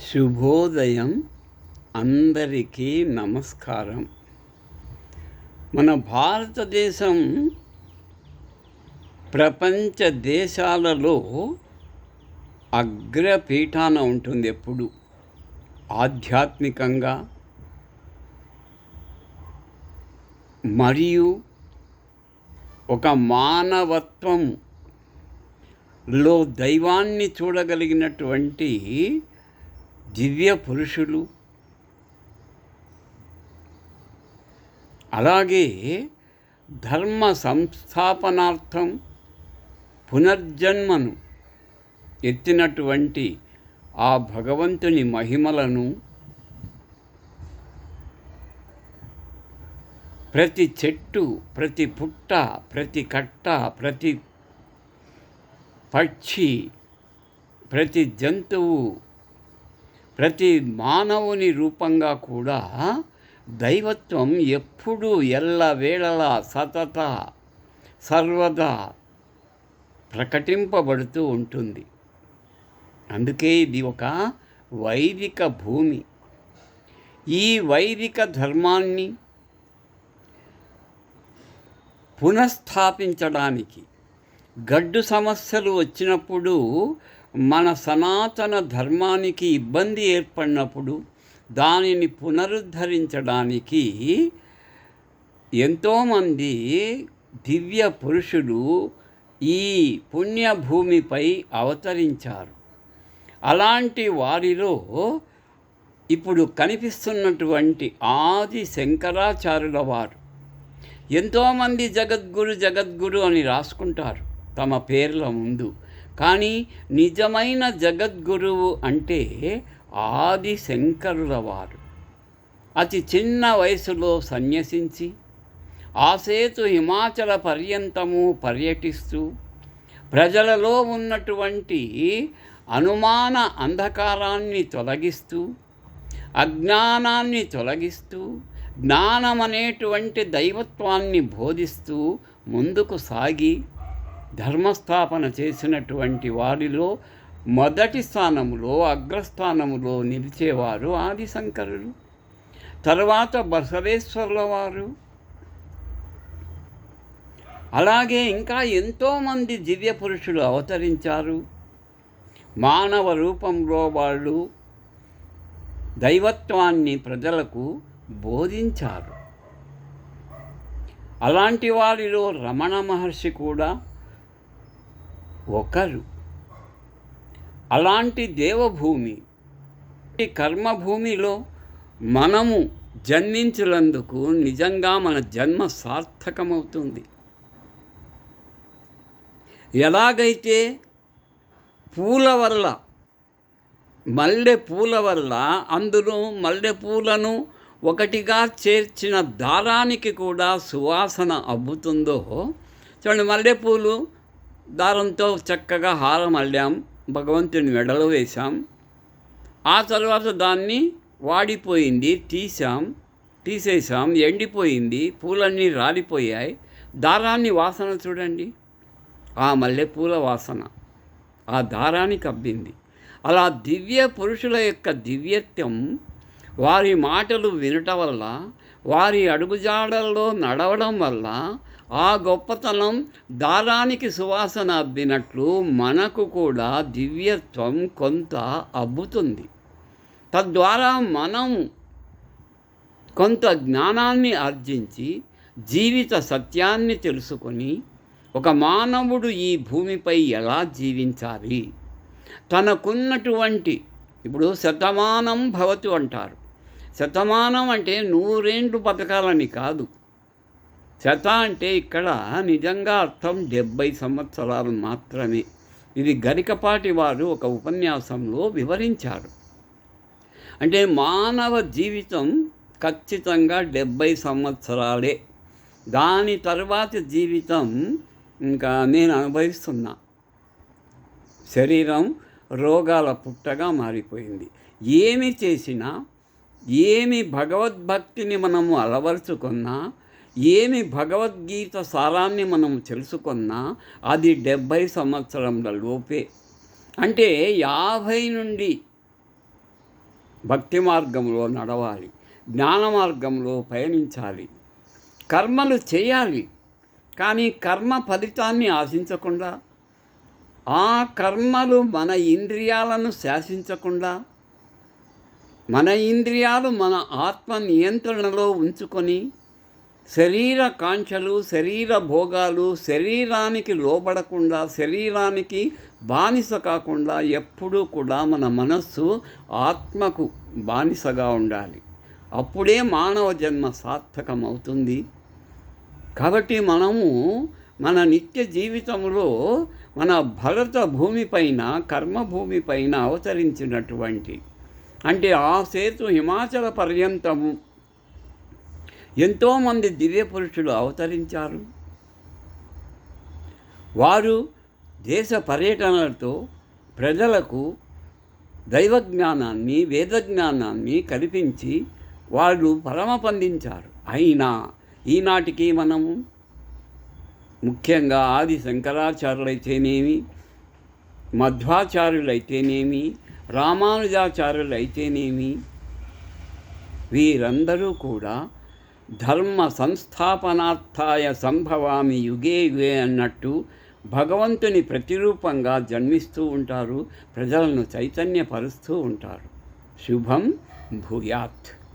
శుభోదయం. అందరికీ నమస్కారం. మన భారతదేశం ప్రపంచ దేశాలలో అగ్రపీఠాన ఉంటుంది ఎప్పుడు. ఆధ్యాత్మికంగా మరియు ఒక మానవత్వం లో దైవాన్ని చూడగలిగినటువంటి దివ్య పురుషులు. అలాగే ధర్మ సంస్థాపనార్థం పునర్జన్మను ఎత్తినటువంటి ఆ భగవంతుని మహిమలను ప్రతి చెట్టు ప్రతి పుట్ట ప్రతి కట్ట ప్రతి పక్షి ప్రతి జంతువు ప్రతి మానవుని రూపంగా కూడా దైవత్వం ఎప్పుడూ ఎల్లవేళలా సతత సర్వదా ప్రకటింపబడుతూ ఉంటుంది. అందుకే ఇది ఒక వైదిక భూమి. ఈ వైదిక ధర్మాన్ని పునఃస్థాపించడానికి గడ్డు సమస్యలు వచ్చినప్పుడు మన సనాతన ధర్మానికి ఇబ్బంది ఏర్పడినప్పుడు దానిని పునరుద్ధరించడానికి ఎంతోమంది దివ్య పురుషులు ఈ పుణ్యభూమిపై అవతరించారు. అలాంటి వారిలో ఇప్పుడు కనిపిస్తున్నటువంటి ఆది శంకరాచార్యుల వారు ఎంతోమంది జగద్గురు జగద్గురు అని రాసుకుంటారు. తమ పేర్ల ముందు కానీ నిజమైన జగద్గురువు అంటే ఆది శంకరుల వారు అతి చిన్న వయసులో సన్యసించి ఆసేతు హిమాచల పర్యంతము పర్యటిస్తూ ప్రజలలో ఉన్నటువంటి అనుమాన అంధకారాన్ని తొలగిస్తూ అజ్ఞానాన్ని తొలగిస్తూ జ్ఞానమనేటువంటి దైవత్వాన్ని బోధిస్తూ ముందుకు సాగి ధర్మస్థాపన చేసినటువంటి వారిలో మొదటి స్థానములో అగ్రస్థానములో నిలిచేవారు ఆదిశంకరులు. తర్వాత బసవేశ్వరుల వారు. అలాగే ఇంకా ఎంతోమంది దివ్య పురుషులు అవతరించారు. మానవ రూపంలో వాళ్ళు దైవత్వాన్ని ప్రజలకు బోధించారు. అలాంటి వారిలో రమణ మహర్షి కూడా ఒకరు అలాంటి దేవభూమి ఈ కర్మభూమిలో మనము జన్మించినందుకు నిజంగా మన జన్మ సార్థకమవుతుంది. ఎలాగైతే పూల వల్ల మల్లె పూల వల్ల అందులో మల్లె పూలను ఒకటిగా చేర్చిన దారానికి కూడా సువాసన అబ్బుతుందో చూడండి మల్లెపూలు దారంతో చక్కగా హారం అల్లాం భగవంతుని మెడలో వేశాం. ఆ తర్వాత దాన్ని వాడిపోయింది తీసాం తీసేసాం ఎండిపోయింది పూలన్నీ రాలిపోయాయి. దారాన్ని వాసన చూడండి. ఆ మల్లెపూల వాసన. ఆ దారాన్ని కబ్బింది అలా దివ్య పురుషుల యొక్క దివ్యత్వం వారి మాటలు వినటం వల్ల వారి అడుగుజాడల్లో నడవడం వల్ల ఆ గొప్పతనం దారానికి సువాసన అబ్బినట్లు మనకు కూడా దివ్యత్వం కొంత అబ్బుతుంది. తద్వారా మనం కొంత జ్ఞానాన్ని ఆర్జించి జీవిత సత్యాన్ని తెలుసుకొని ఒక మానవుడు ఈ భూమిపై ఎలా జీవించాలి? తనకున్నటువంటి ఇప్పుడు శతమానం భవతు అంటారు. శతమానం అంటే నూరేండ్లు బతకాలని కాదు. శత అంటే ఇక్కడ నిజంగా అర్థం డెబ్బై సంవత్సరాలు మాత్రమే. ఇది గరికపాటి వారు ఒక ఉపన్యాసంలో వివరించారు. అంటే మానవ జీవితం ఖచ్చితంగా డెబ్బై సంవత్సరాలే. దాని తర్వాత జీవితం ఇంకా నేను అనుభవిస్తున్నా. శరీరం రోగాల పుట్టగా మారిపోయింది. ఏమి చేసినా ఏమి భగవద్భక్తిని మనము అలవరుచుకున్నా ఏమి భగవద్గీత సారాన్ని మనం తెలుసుకున్నా అది డెబ్భై సంవత్సరంల లోపే. అంటే యాభై నుండి భక్తి మార్గంలో నడవాలి జ్ఞాన మార్గంలో పయనించాలి కర్మలు చేయాలి. కానీ కర్మ ఫలితాన్ని ఆశించకుండా ఆ కర్మలు మన ఇంద్రియాలను శాసించకుండా మన ఇంద్రియాలు మన ఆత్మ నియంత్రణలో ఉంచుకొని శరీర కాంక్షలు శరీర భోగాలు శరీరానికి లోబడకుండా శరీరానికి బానిస కాకుండా ఎప్పుడూ కూడా మన మనస్సు ఆత్మకు బానిసగా ఉండాలి. అప్పుడే మానవ జన్మ సార్థకం అవుతుంది కాబట్టి మనము మన నిత్య జీవితంలో మన భరత భూమిపైన కర్మభూమిపైన అవతరించినటువంటి అంటే ఆ సేతు హిమాచల పర్యంతము ఎంతోమంది దివ్య పురుషులు అవతరించారు. వారు దేశ పర్యటనలతో ప్రజలకు దైవజ్ఞానాన్ని వేదజ్ఞానాన్ని కల్పించి వాళ్ళు పరమపందించారు అయినా ఈనాటికి మనము ముఖ్యంగా ఆది శంకరాచార్యులైతేనేమి మధ్వాచార్యులైతేనేమి రామానుజాచార్యులైతేనేమి వీరందరూ కూడా ధర్మ సంస్థాపనార్థాయ సంభవామి యుగే యుగే అన్నట్టు భగవంతుని ప్రతిరూపంగా జన్మిస్తూ ఉంటారు ప్రజలను చైతన్యపరుస్తూ ఉంటారు. శుభం భూయాత్.